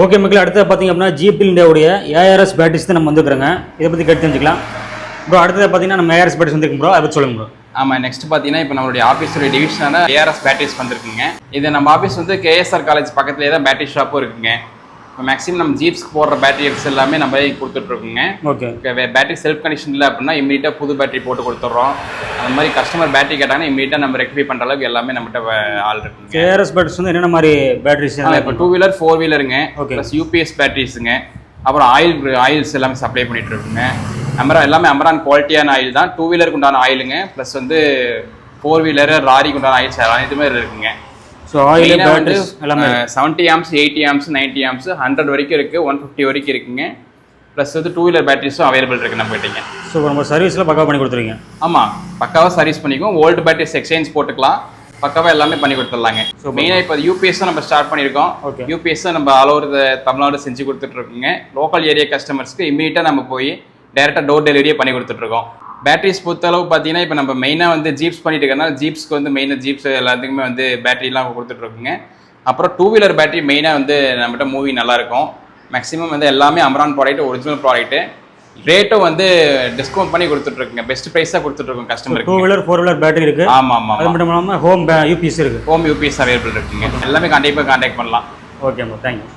Okay மக்கள் அடுத்தது பார்த்தீங்க அப்படின்னா ஜிபி இந்தியாவுடைய ஏஆர்எஸ் பேட்டரிஸ் தான் நம்ம வந்துருக்குறோங்க. இதை பற்றி கேட்டு தெரிஞ்சுக்கலாம். ப்ரோ அடுத்தது பார்த்தீங்கன்னா நம்ம ஏஆர்எஸ் பேட்டரிஸ் வந்துருக்கும் ப்ரோ அதை பற்றி சொல்லுங்க ப்ரோ ஆமாம் நெக்ஸ்ட் பார்த்தீங்கன்னா இப்போ நம்மளுடைய ஆஃபீஸோட டிவிஷனான ஏஆர்எஸ் பேட்டரிஸ் வந்துருக்குங்க. இது நம்ம ஆஃபீஸ் வந்து கேஎஸ்ஆர் காலேஜ் பக்கத்துலேயே தான் பேட்டரி ஷாப்பும் இருக்குங்க. மேக்ஸிமம் நம்ம ஜீப்ஸ்க்கு போடுற பேட்டரிஸ் எல்லாமே நம்ம கொடுத்துட்ருக்குங்க. ஓகே பேட்டரி செல்ஃப் கண்டிஷன் இல்லை அப்படின்னா இமீடியட்டாக புது பேட்டரி போட்டு கொடுத்துட்றோம். அந்த மாதிரி கஸ்டமர் பேட்டரி கேட்டாங்கன்னா இமீடியட்டாக நம்ம ரெக்டிஃபை பண்ணுற அளவுக்கு எல்லாமே நம்மகிட்ட ஆள் இருக்குங்க. ஏஆர்எஸ் பேட்டரிஸ் வந்து என்னென்ன மாதிரி பேட்டரிஸ் இப்போ டூ வீலர் ஃபோர் வீலருங்க Okay. ப்ளஸ் யூபிஎஸ் பேட்டரிஸுங்க அப்புறம் ஆயில் ஆயில்ஸ் எல்லாமே சப்ளை பண்ணிட்டு இருக்குங்க அமரா எல்லாமே அமரான் குவாலிட்டியான ஆயில் தான். டூ வீலருக்கு உண்டான ஆயிலுங்க ப்ளஸ் வந்து ஃபோர் வீலர் லாரிக்கு உண்டான ஆயில் அனைத்துமே இருக்குங்க. ஸோ ஆயில் பேட்டரிஸ் எல்லாமே seventy amps eighty amps ninety amps hundred வரைக்கும் இருக்குது ஒன் ஃபிஃப்டி வரைக்கும் இருக்குங்க. ப்ளஸ் வந்து டூ வீலர் பேட்டரிஸும் அவைலபிள் இருக்குது நம்ம கிட்டங்க. ஸோ நம்ம சர்வீஸில் பக்கா பண்ணி கொடுத்துருவீங்க? ஆமாம் பக்காவாக சர்வீஸ் பண்ணிக்குவோம். ஓல்டு பேட்டரிஸ் எக்ஸ்சேஞ்ச் போட்டுக்கலாம். பக்காவாக எல்லாமே பண்ணி கொடுத்துடலாங்க. மெயினாக இப்போ யூபிஎஸ் நம்ம ஸ்டார்ட் பண்ணியிருக்கோம் Okay. யூபிஎஸ் நம்ம ஆல் ஓவர் தமிழ்நாடு செஞ்சு கொடுத்துட்ருக்குங்க லோக்கல் ஏரியா கஸ்டமர்ஸ்க்கு இமீடியட்டாக நம்ம போய் டேரெக்டாக டோர் டெலிவரியே பண்ணி கொடுத்துட்ருக்கோம் பேட்டரிஸ் பொறுத்தளவு பார்த்தீங்கன்னா இப்போ நம்ம மெயினாக வந்து ஜீப்ஸ் பண்ணிட்டு இருக்கறனால ஜீப்ஸ்க்கு வந்து மெயினாக ஜீப்ஸ் எல்லாத்துக்குமே வந்து பேட்டரிலாம் கொடுத்துட்ருக்குங்க அப்புறம் டூ வீலர் பேட்டரி மெயினாக வந்து நம்மகிட்ட மூவி நல்லாயிருக்கும் மேக்ஸிமம் வந்து எல்லாமே அமரான் ப்ராடக்ட் ஒரிஜினல் ப்ராடக்ட்டு ரேட்டும் வந்து டிஸ்கவுண்ட் பண்ணி கொடுத்துட்ருக்குங்க பெஸ்ட் ப்ரைஸாக கொடுத்துட்ருக்கோம் டூ கஸ்டமருக்கு வீலர் ஃபோர் வீலர் பேட்டரி இருக்கு. ஆமாம் ஆமாம் அது மட்டும் இல்லாமல் ஹோம் யூபிஎஸ் இருக்கு. ஹோம் யூபிஎஸ் அவைலபிள் இருக்குங்க. எல்லாமே கண்டிப்பாக கான்டாக்ட் பண்ணலாம். Okay bro thank you